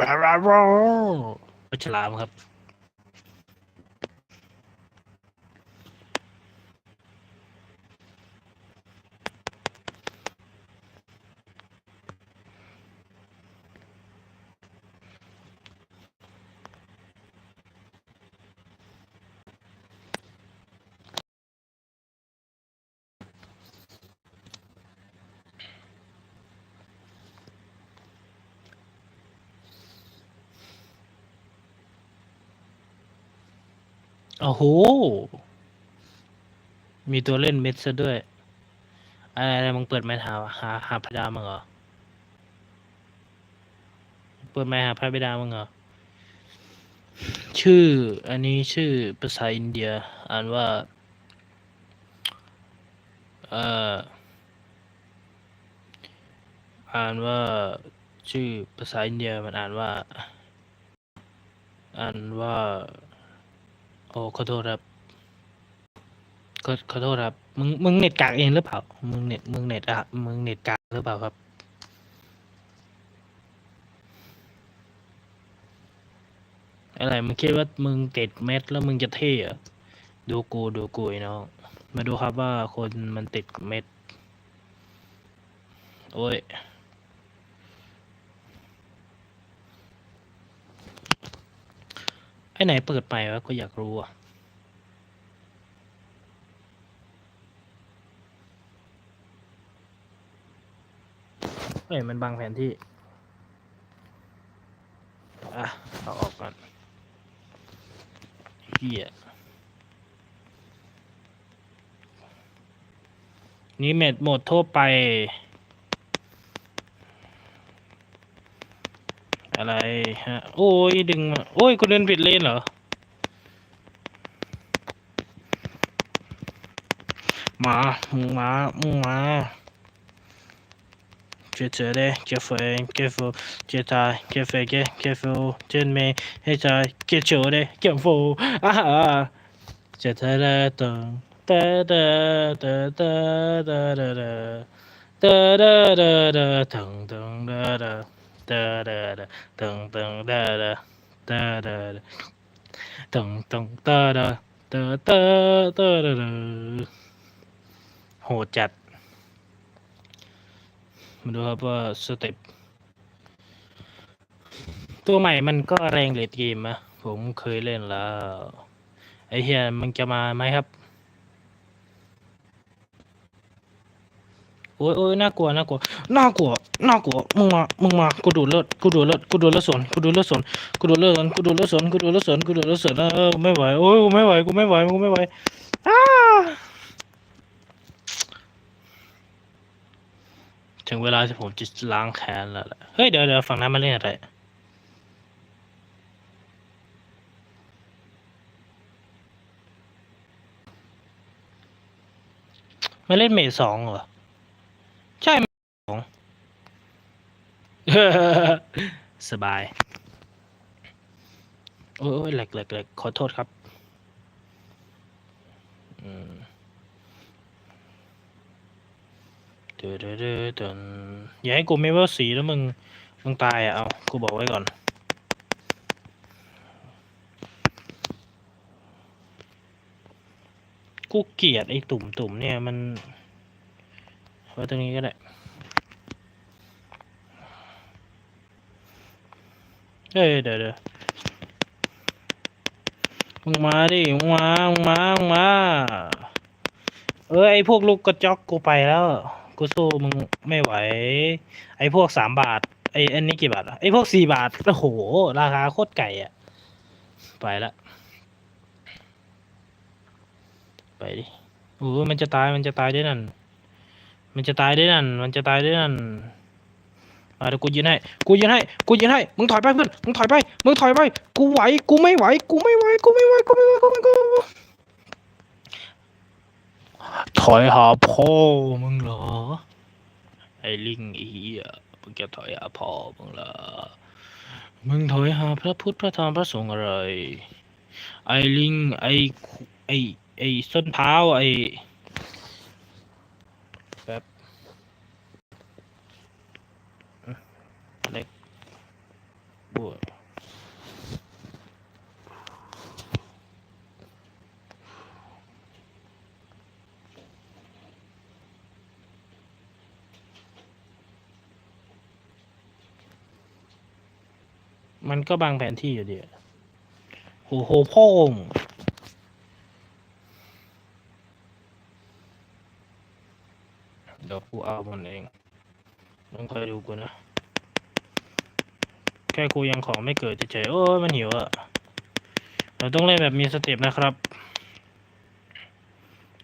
ราราโรปลาฉลามครับ โอ้โห มีตัวเล่นเม็ดซะด้วย อะไรอะไรมึงเปิดไม้หาหาหาพระดามึงเหรอ เปิดไม้หาพระบิดามึงเหรอ ชื่อ อันนี้ชื่อภาษาอินเดีย อ่านว่า เอ่อ อ่านว่า ชื่อภาษาอินเดียมันอ่านว่า อ่านว่า โอ้ขอโทษครับขอขอโทษครับ มึงมึงเน็ตกากเองหรือเปล่า มึงเน็ตมึงเน็ตอะมึงเน็ตกากหรือเปล่าครับ อะไรมึงคิดว่ามึงเจ็ดเม็ดแล้วมึงจะเท่เหรอะดูกูดูกูไอ้น้องมาดูครับว่าคนมันติดเม็ด โอ้ย ไอ้ไหนเปิดไปวะก็อยากรู้อะเฮ้ยมันบังแผนที่ อะเอาออกก่อนเฮียนี่เม็ดโหมดทั่วไป อะไรฮะ โอ้ยดึงมาโอ้ยกูเดินผิดเลนเหรอ มามึงมามึงมาเจอเจอเลยเจอเฟยเจอฟูเจอตายเจอเฟยเจอเจอฟูเจอเมย์ให้ตายเจอโจเลยเจอฟูอ่าฮะเจอเธอละตึงเตะเตะเตะเตะเตะเตะเตะเตะเตะเตะตึงตึงเตะเตะ เตะเตะเตะตึงตึงเตะเตะเตะเตะตึงตึงเตะเตะเตะเตะเตะเตะโหดจัดมาดูครับว่าสเต็ปตัวใหม่มันก็แรงเลดเกมนะผมเคยเล่นแล้ว ไอเฮียมันจะมาไหมครับ อ้ยโอ้ยน่ากลัวน่ากลัวน่ากลัวน่ากลัวมึงมามึงมากูดูเลือดกูดูเลือดกูดูเลือดสวนกูดูเลือดสวนกูดูเลือดสวนกูดูเลือดสวนกูดูเลือดสวนกูดูเลือดสวนเออไม่ไหวโอ้ยกูไม่ไหวกูไม่ไหวกูไม่ไหวอ้าถึงเวลาที่ผมจะล้างแค้นแล้วแหละเฮ้ยเดี๋ยวเดี๋ยวฝั่งนั้นมาเล่นอะไรมาเล่นเมทสองเหรอ ใช่เมทสอง สบาย โอ้ยแหลกแหลกแหลกขอโทษครับอืมเดือดเดือดเดอย่าให้กูไม่ว่าสีแล้วมึง มึงตายอะ เอา กูบอกไว้ก่อนกูเกลียดไอ้ตุ่มๆเนี่ยมันไว้ตรงนี้ก็ได้ เอ้ยเด้อเดี๋มึงมาดิมึงมามึงมามึงมา เออไอพวกลูกกระจอกกูไปแล้ว กูสู้มึงไม่ไหว ไอพวกสามบาท ไออันนี้กี่บาทอะไอพวกสี่บาทโอ้โห ราคาโคตรไก่อะไปละไปดิโอ้มันจะตายมันจะตายด้วยนั่น มันจะตายด้วยนั่น มันจะตายด้วยนั่น มาเดี๋ยวกูยืนให้ กูยืนให้ กูยืนให้ มึงถอยไปเพื่อน มึงถอยไป มึงถอยไป กูไหว กูไม่ไหว กูไม่ไหว กูไม่ไหว กูไม่ไหว กูไม่ไหวกูไม่ไหวถอยหาพ่อมึงเหรอ ไอ้ลิงอีอะมึงจะถอยหาพ่อมึงเหรอ มึงถอยหาพระพุทธพระธรรมพระสงฆ์อะไร ไอ้ลิงไอ้ไอ้ไอ้ส้นเท้าไอ้แบบเล็ก บัวมันก็บางแผนที่อยู่ดีโอ้โหพ่องเดี๋ยวกูเอามันเองมึงคอยดูกูนะ แค่กูยังของไม่เกิดเฉยๆโอ้ยมันหิวอะเราต้องเล่นแบบมีสเต็ปนะครับ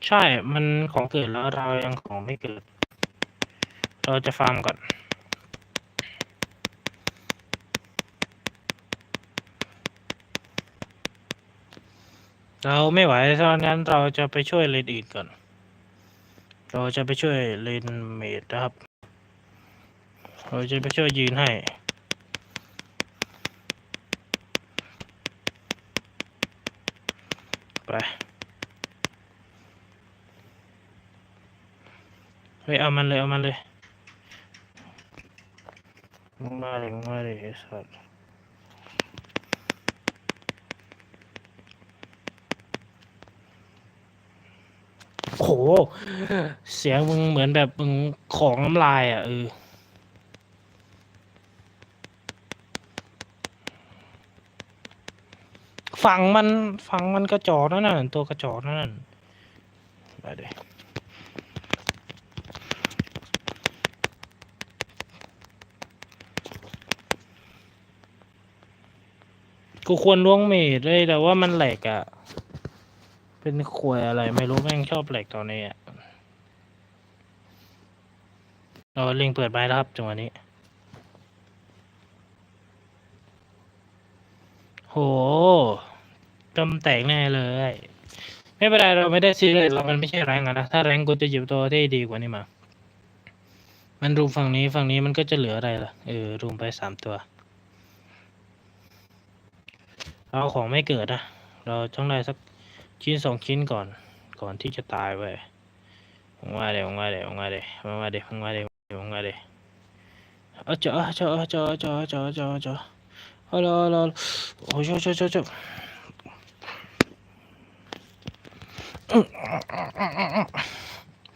ใช่ มันของเกิดแล้วเรายังของไม่เกิด เราจะฟาร์มก่อนเราไม่ไหวเพราะนั้นเราจะไปช่วยเลนอื่นก่อน เราจะไปช่วยเลนเมดนะครับ เราจะไปช่วยยืนให้ ไปเฮ้ยเอามันเลย เอามันเลยมึงมาเลยมึงมาเลยไอ้สัสโห เสียงมึงเหมือนแบบมึงของน้ำลายอะเออ ฝังมันฝังมันกระจอกนั่นน่ะตัวกระจอกนั่นนะไปเดยกูควรล้วงเมดเลยแต่ว่ามันแหลกอะ่ะ เป็นขวยอะไรไม่รู้แม่งชอบแหลกตอนนี้อะ่ะเราล็งเปิดไม้แล้วครับจังหวะนี้โห จมแตกแน่เลย ไม่เป็นไรเราไม่ได้ซีเรียสเรามันไม่ใช่แรงอะนะ ถ้าแรงกูจะหยิบตัวที่ดีกว่านี้มา มันรุมฝั่งนี้ฝั่งนี้มันก็จะเหลืออะไรล่ะ เออรุมไปสามตัวเราของไม่เกิดนะ เราต้องได้สักชิ้นสองชิ้นก่อน ก่อนที่จะตายไปว่าเดี๋ยวมึงว่าเดี๋ยวงว่าเดี๋ยวมึงว่าเดี๋ยวมึงว่าเดี๋ยวมึงว่าเดี๋ยวเอาเจาะเจาะเจาะเจาะเจาะเจาะเจาะฮัลโหลฮัลโหลโอ้ยเจาะเจาะเจาะเจาะ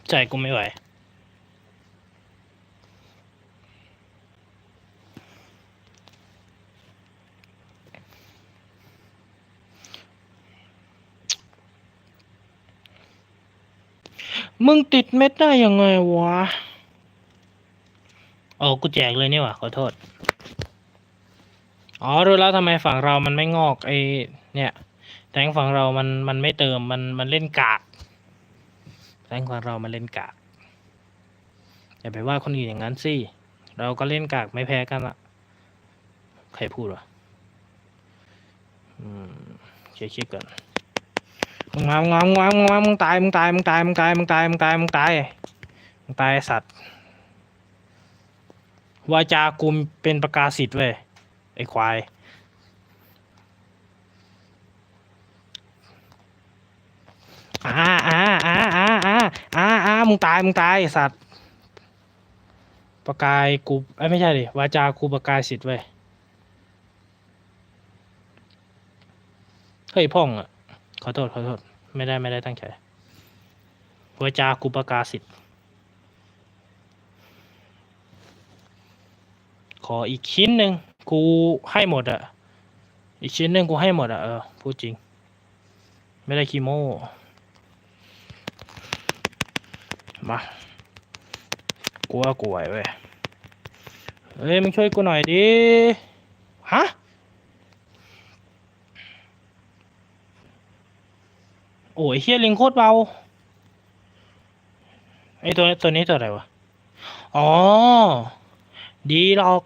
ใจกูไม่ไหวมึงติดเม็ดได้ยังไงวะโอ้กูแจกเลยนี่หว่าขอโทษ อ๋อรู้แล้วทำไมฝั่งเรามันไม่งอกไอเนี่ย แทงฝั่งเรามันมันไม่เติมมันมันเล่นกากแทงฝั่งเรามันเล่นกากอย่าไปว่าคนอื่นอย่างนั้นสิเราก็เล่นกากไม่แพ้กันละใครพูดวะอืมเช็คคิดก่อนมึงมามึงมามึงมามึงมามึงตายมึงตายมึงตายมึงตายมึงตายมึงตายมึงตายมึงตายสัตว์วาจากุมเป็นประกาศสิทธิ์เว้ยไอ้ควาย อ่าอ่าอ่าอ่าอ่าอ่าอ่ามึงตายมึงตายสัตว์ประกายกูไอ้ไม่ใช่ดิวาจากูประกายสิทธิ์เว้ยเฮ้ยพ่องอะขอโทษขอโทษไม่ได้ไม่ได้ตั้งใจวาจากูประกาศสิทธิ์ขออีกชิ้นหนึ่งกูให้หมดอะ อีกชิ้นหนึ่งกูให้หมดอะเออพูดจริง ไม่ได้คีโม มา กลัวกลัวเว้ย เฮ้ยมึงช่วยกูหน่อยดิ ฮะ โอ้ยเฮียลิงโคตรเบา ไอตัวตัวนี้ตัวอะไรวะ อ๋อ ดีหรอก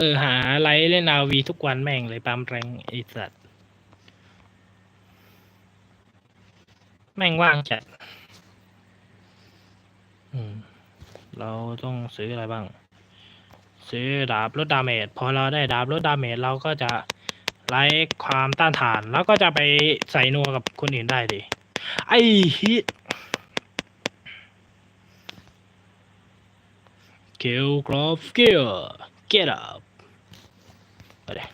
เออหาไลท์เล่นนาวีทุกวันแม่งเลยปั๊มแรงไอสัตว์แม่งว่างจัดอืม เราต้องซื้ออะไรบ้าง ซื้อดาบลดดาเมจพอเราได้ดาบลดดาเมจเราก็จะไล่ความต้านทาน แล้วก็จะไปใส่นัวกับคนอื่นได้ดิไอ้ฮิตเกลกรอฟเกล get up ไปเลย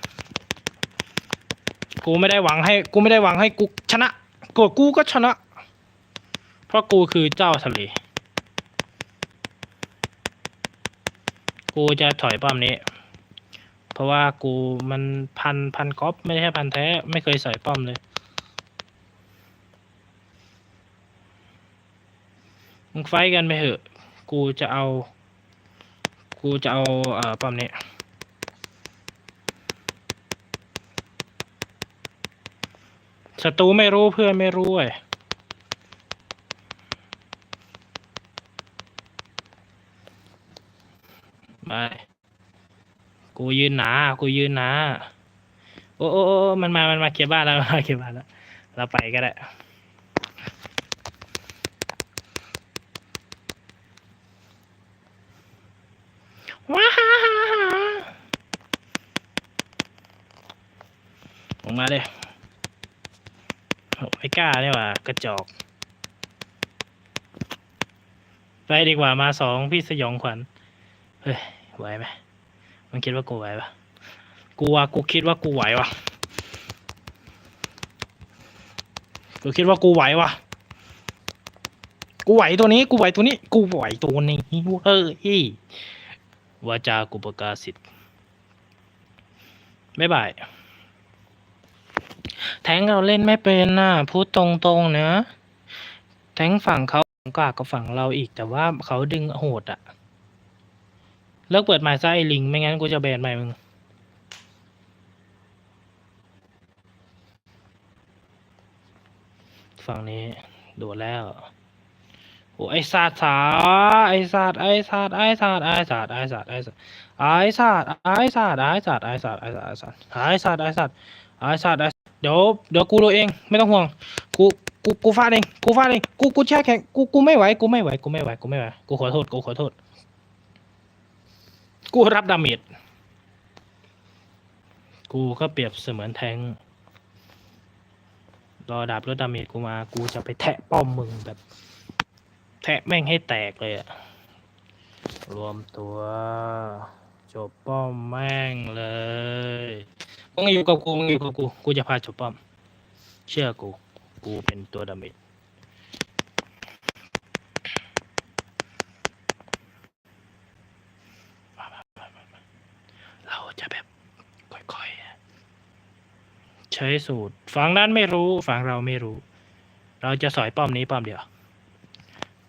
กูไม่ได้หวังให้ กูไม่ได้หวังให้กูชนะกูกูก็ชนะ เพราะกูคือเจ้าทะเล กูจะถอยป้อมนี้ เพราะว่ากูมันพันพันก๊อปไม่ใช่พันแท้ ไม่เคยใส่ป้อมเลยมึงไฟกันไปเถอะ กูจะเอา กูจะเอาเอ่อป้อมนี้ ศัตรูไม่รู้เพื่อนไม่รู้เว้ยไปกูยืนหนา กูยืนหนา โอ้โอ้มันมา มันมาเก็บบ้านแล้วมาเก็บบ้านแล้ว เราไปก็ได้ว้าฮ่าฮ่าฮ่ามาเลย กล้าเนี่ยว่ะกระจอก ไปดีกว่ามาสองพี่สยองขวัญ เฮ้ยไหวไหมมันคิดว่ากูไหวปะกูว่ากูคิดว่ากูไหววะกูคิดว่ากูไหววะกูไหวตัวนี้ กูไหวตัวนี้ กูไหวตัวนี้เฮ้ยวาจากุประกาศสิทธิ์บ๊ายบาย แทงเราเล่นไม่เป็นน่ะพูดตรงๆนะ แทงฝั่งเขากากกับฝั่งเราอีก แต่ว่าเขาดึงโหดอะเลิกเปิดหมายซะไอ้ลิง ไม่งั้นกูจะแบนใหม่มึงฝั่งนี้โดดแล้วโอ้ไอสัตว์สาไอสัตว์ไอสัตว์ไอสัตว์ไอสัตว์ไอสัตว์ไอสัตว์ไอสัตว์ไอสัตว์ไอสัตว์ไอสัตว์ไอสัตว์ไอสัตว์ไอสัตว์ไอสัตว์ไอสัตว์ไอ เดี๋ยวเดี๋ยวกูดูเองไม่ต้องห่วงกูกูกูฟาดเองกูฟาดเองกูกูแช่แข็งกูกูไม่ไหวกูไม่ไหวกูไม่ไหวกูไม่ไหวกูขอโทษกูขอโทษ กูรับดาเมจกูก็เปรียบเสมือนแทงรอดาบรถดาเมจกูมา กูจะไปแทะป้อมมึงแบบ แทะแม่งให้แตกเลยอะรวมตัว จบป้อมแม่งเลย มึงอยู่กับกูมึงอยู่กับกูกูจะพาจบป้อม เชื่อกู กูเป็นตัวดาเมจเราจะแบบค่อยๆใช้สูตรฝั่งนั้นไม่รู้ฝั่งเราไม่รู้ เราจะสอยป้อมนี้ป้อมเดียว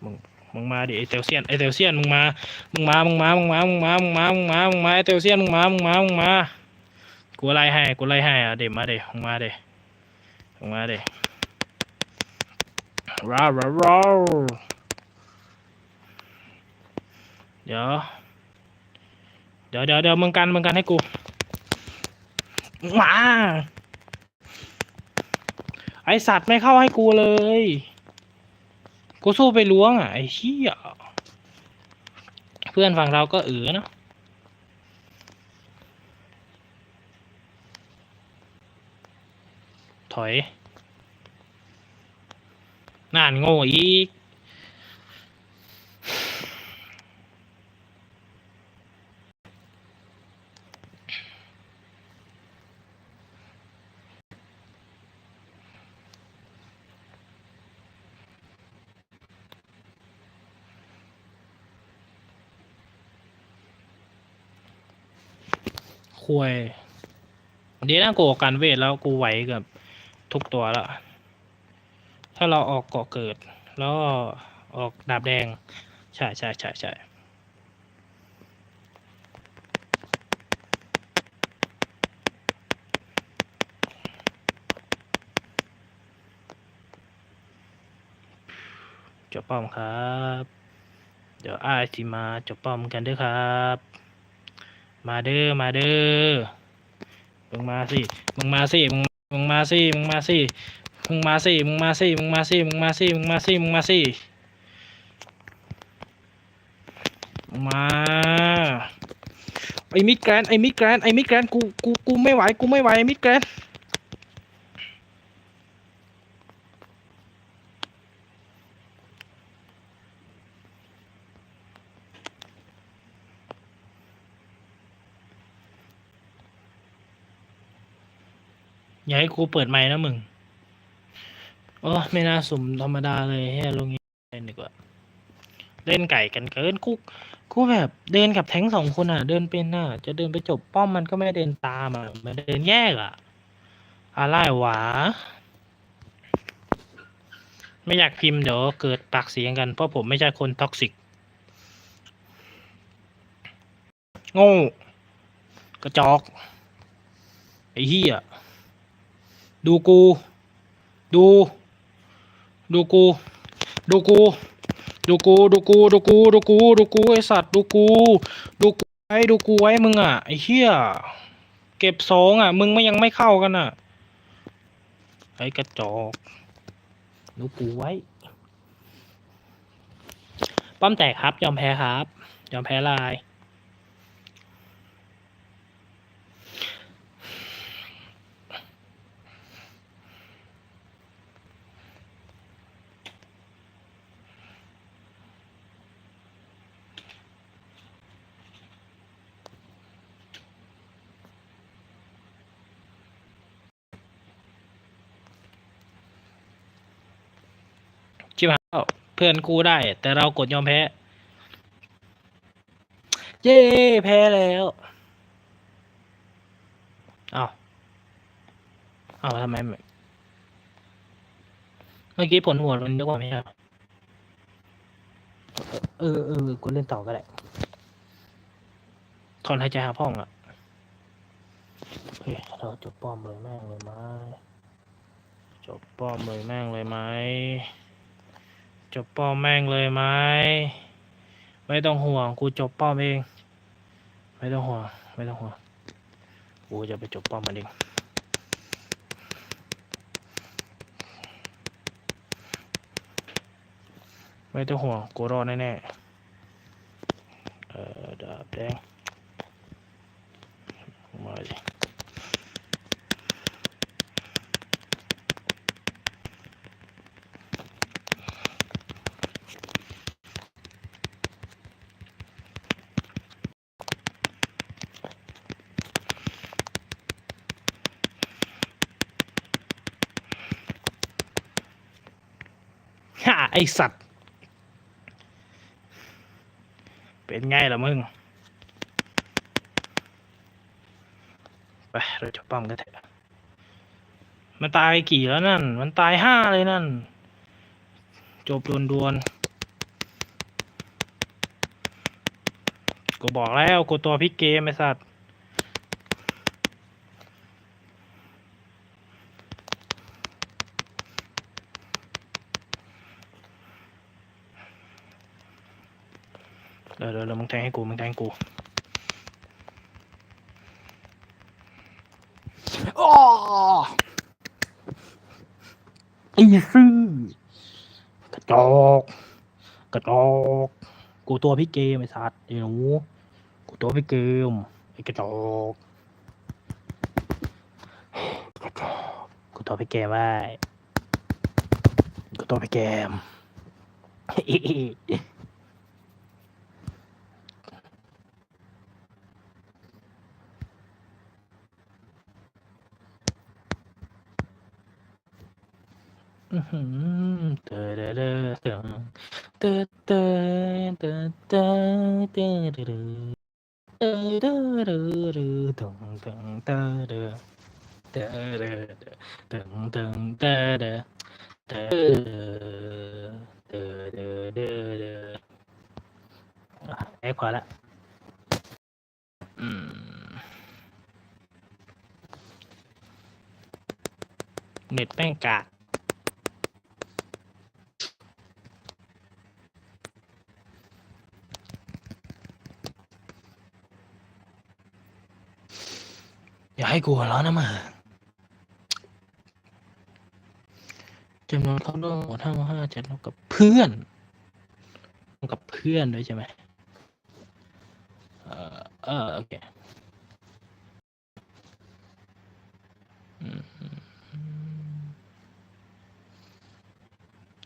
มึงมึงมาดิไอเตลเซียนไอเตลเซียนมึงมามึงมามึงมามึงมามึงมามึงมามึงมามึงมาไอเตลเซียนมึงมามึงมามึงมา กูไล่ให้กูไล่ให้อะเดี๋ยวมาเดี๋ยวมึงมาเดี๋ยวมึงมาเดี๋ยวร้าวร้าวร้าวเดี๋ยวเดี๋ยวเดี๋ยวเดี๋ยวมึงกันมึงกันให้กูมาไอสัตว์ไม่เข้าให้กูเลย กูสู้ไปล้วงอะไอ้เหี้ยเพื่อนฝั่งเราก็เออเนอะ ถอยน่านโง่อีก ควยดีนะกูออกการเวทแล้วกูไหวกับ ทุกตัวแล้ว ถ้าเราออกเกาะเกิด แล้วออกดาบแดง ใช่ใช่ใช่ใช่จบป้อมครับ เดี๋ยวอ้ายสิมาจบป้อมกันด้วยครับ มาเด้อ มาเด้อมึงมาสิมึงมาสิมึง มึงมาสิมึงมาสิมึงมาสิมึงมาสิมึงมาสิมึงมาสิมึงมาสิมึงมาสิมาไอ้มิดแกรนไอ้มิดแกรนไอ้มิดแกรนกูกูกูไม่ไหวกูไม่ไหวไอ้มิดแกรน อย่าให้กูเปิดไมค์นะมึง โอ้ไม่น่าสุ่มธรรมดาเลยเฮ้ยลงนี้เล่นดีกว่า เล่นไก่กันเกินกูกูแบบเดินกับแท้งสองคนอะ เดินเป็นอะ จะเดินไปจบป้อมมันก็ไม่เดินตามอะ มันเดินแยกอะ อะไรหวะ ไม่อยากพิมพ์เดี๋ยวเกิดปากเสียงกัน เพราะผมไม่ใช่คนท็อกซิกโง่กระจอก ไอ้เหี้ย ดูกู ดู ดูกู ดูกู ดูกู ดูกู ดูกู ดูกู ดูกู ไอสัตว์ ดูกู ดูกูไว้ดูกูไว้มึงอะ ไอ้เหี้ย เก็บสองอะ มึงไม่ยังไม่เข้ากันอะ ไอ้กระจอก ดูกูไว้ ป้อมแตกครับ ยอมแพ้ครับ ยอมแพ้ลาย ชิบหายแล้ว เพื่อนกูได้ แต่เรากดยอมแพ้ เย้แพ้แล้วอ้าวอ้าวทำไม เมื่อกี้ผลโหวมันเยอะกว่าไหม่ใช่เหรอเออเออเออกูเล่นต่อก็ได้ถอนหายใจหาพ่องอะเฮ้ยเราจบป้อมเลยแม่งเลยไหมจบป้อมเลยแม่งเลยไหม จบป้อมแม่งเลยไหมไม่ต้องห่วง กูจบป้อมเอง ไม่ต้องห่วง ไม่ต้องห่วง กูจะไปจบป้อมมันเองไม่ต้องห่วง กูรอดแน่ๆเออดาบแดงมาดิ ไอสัตว์ เป็นไงล่ะมึง ไปเราจะป้อมกันเถอะมันตายกี่แล้วนั่น มันตายห้าเลยนั่น จบดวนๆกูบอกแล้วกูตัวพิกเกมไอสัตว์ เดี๋ยวเดี๋ ยวเดี๋ยวมึงแทงให้กูมึงแทงกูอ้อไอ้ซื่อกระจอกกระจอกกูตัวพี่เกมไอ้สัตว์ไอ้หนูกูตัวพี่เกมไอ้กระจอกกระจอกกูตัวพี่เกมไว้กูตัวพี่เกม อื้อหือเตอเดอเดอเตอเตอเตอเตอเตอเตอเดอเดอเตอเดอเดอเดอตึงตึงเตอเดอเตอเดอเดอตึงตึงเตอเดอเตอเดอเดอเดอเดออะแอละอืมเน็ตแป้งกาก อย่าให้กูหัวเร้อนะมาจำนวนเข้าร่วมหมดห้าห้าจะเท่ากับเพื่อนเท่ากับเพื่อนด้วยใช่ไหมเออเออโอเค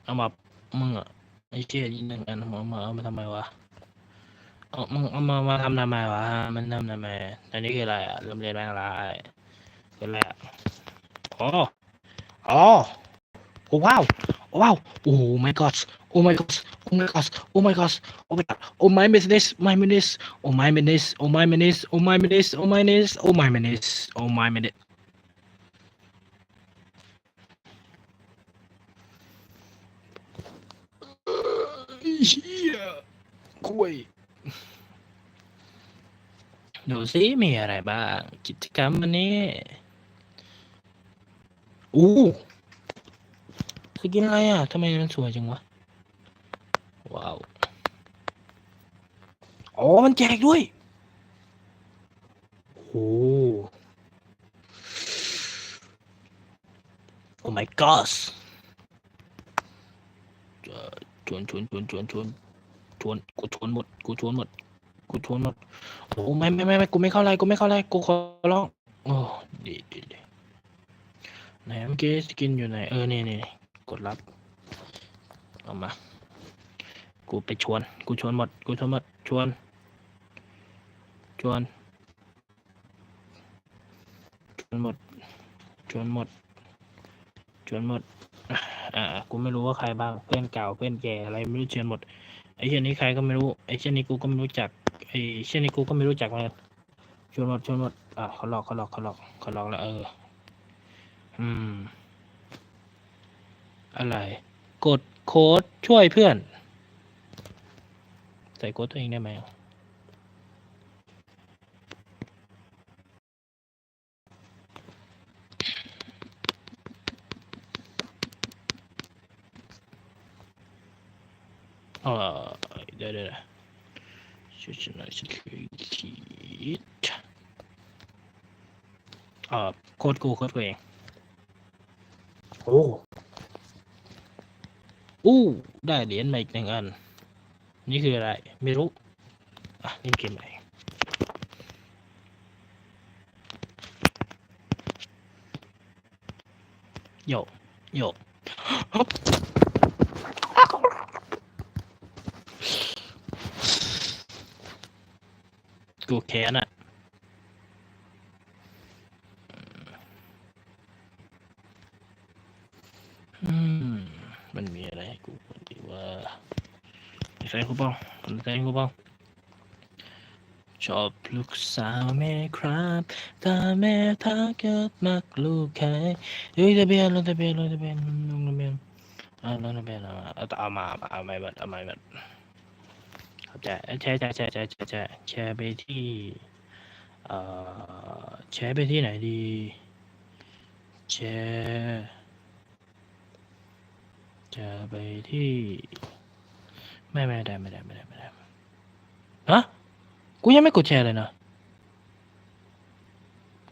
เอามามึงอะไอ้เชี่ยอีกหนึ่งอันมาเอามาทำไมวะ เอามึงเอามามาทำทำไมวะ มันทำทำไมอันนี้คืออะไรอะเริ่มเรียนแม่งอะไรคืออะไรอะอ๋ออ๋อโอ้ว้าวโอ้ว้าวโอ้ my god โอ้ my god โอ้ my god โอ้ my god โอ้ my god โอ้ my goodness my goodness โอ้ my goodness โอ้ my goodness โอ้ my goodness โอ้ my goodness โอ้ my goodness โอ้ my goodness เฮียคุย ดูสิมีอะไรบ้าง กิจกรรมวันนี้ อู้สกินอะไรอะทำไมมันสวยจังวะ ว้าว อ๋อ มันแจกด้วยโอ้โอ้ my gosh เอ่อชวนชวนชวนชวนชวนชวนกูชวนหมด กูชวนหมด กูชวนหมดโอ้ไม่ไม่ไม่ไม่กูไม่เข้าไรกูไม่เข้าไรกูขอร้องโอ้ดีดีดีไหนเมื่อกี้สกินอยู่ไหนเออนี่นี่นี่กดรับเอามา กูไปชวน กูชวนหมด กูชวนหมด ชวน ชวน ชวนหมด ชวนหมด ชวนหมด อ่า กูไม่รู้ว่าใครบ้าง เพื่อนเก่า เพื่อนแก่อะไรไม่รู้ชิญหมด ไอ้เช่นนี้ใครก็ไม่รู้ ไอ้เช่นนี้กูก็ไม่รู้จัก ไอ้เช่นนี้กูก็ไม่รู้จักมันชวนหมดชวนหมดอ่าเขาหลอกเขาหลอกเขาหลอกเขาหลอกแล้วเออ อืม อะไร กดโค้ดช่วยเพื่อน ใส่โค้ดตัวเองได้ไหมเออเดี๋ยวเดี๋ยว เดี๋ยวช่วยฉันหน่อยฉันคือคิดเออโค้ดกูโค้ดกูเอง โอ้อู้ได้เหรียญมาอีกหนึ่งอัน นี่คืออะไร ไม่รู้ อะเล่นเกมไหนโยโยฮึบ กูแค้นอะอืมมันมีอะไรให้กูดีว่าใส่คูปองใส่คูปองชอบลูกสาวแม่ครับถ้าแม่ถ้าเกิดมักลูกใครเฮ้ยทะเบียนลงทะเบียนลงทะเบียนลงทะเบียนอ่าลงทะเบียนเอามาเอาเอมาเอาม่บัดเอาม่บัด เข้าใจแชร์แชร์แชร์แชร์แชร์แชร์แชร์ไปที่เอ่อแชร์ไปที่ไหนดีแชร์จะไปที่ไม่ไม่ได้ไม่ได้ไม่ได้ไม่ได้ฮะกูยังไม่กดแชร์เลยนะ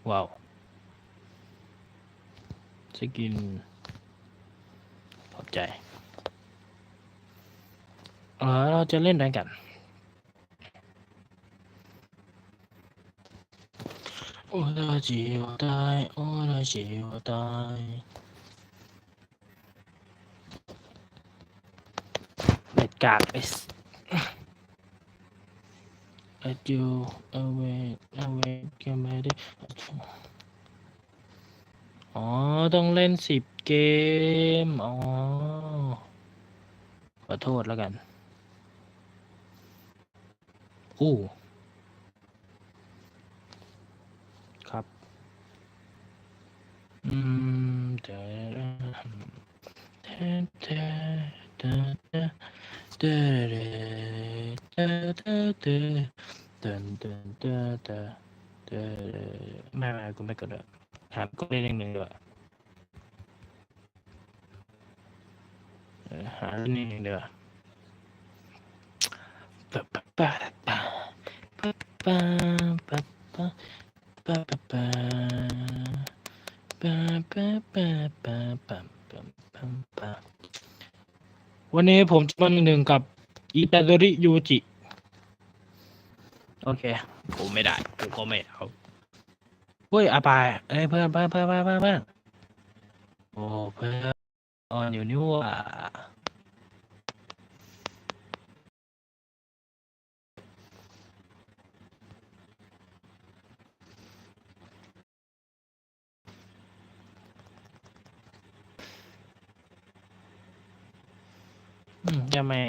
ว้าวสกินขอบใจเออเราจะเล่นอะไรกัน โอ้ราจีโอตายโอ้ราจีโอตายเน็ตกากไอ้ส At you away away เกมไม่ได้อ๋อ ต้องเล่นสิบเกม อ๋อ ขอโทษแล้วกัน อู้ ไม่ไม่กูไม่กดอะหาก็ได้เรื่องหนึ่งดีกว่าหาเรื่องหนึ่งดีกว่าปะปะปะปะปะปะปะปะปะ วันนี้ผมจะมาหนึ่งกับอิตาโดริยูจิ โอเคกูไม่ได้กูก็ไม่เอาเฮ้ยอาปายเอ้ยเพื่อนเพื่อนเพื่อนเพื่อนเพื่อนเพื่อนโอ้เพื่อนออนอยู่นี่หว่า ยังไม่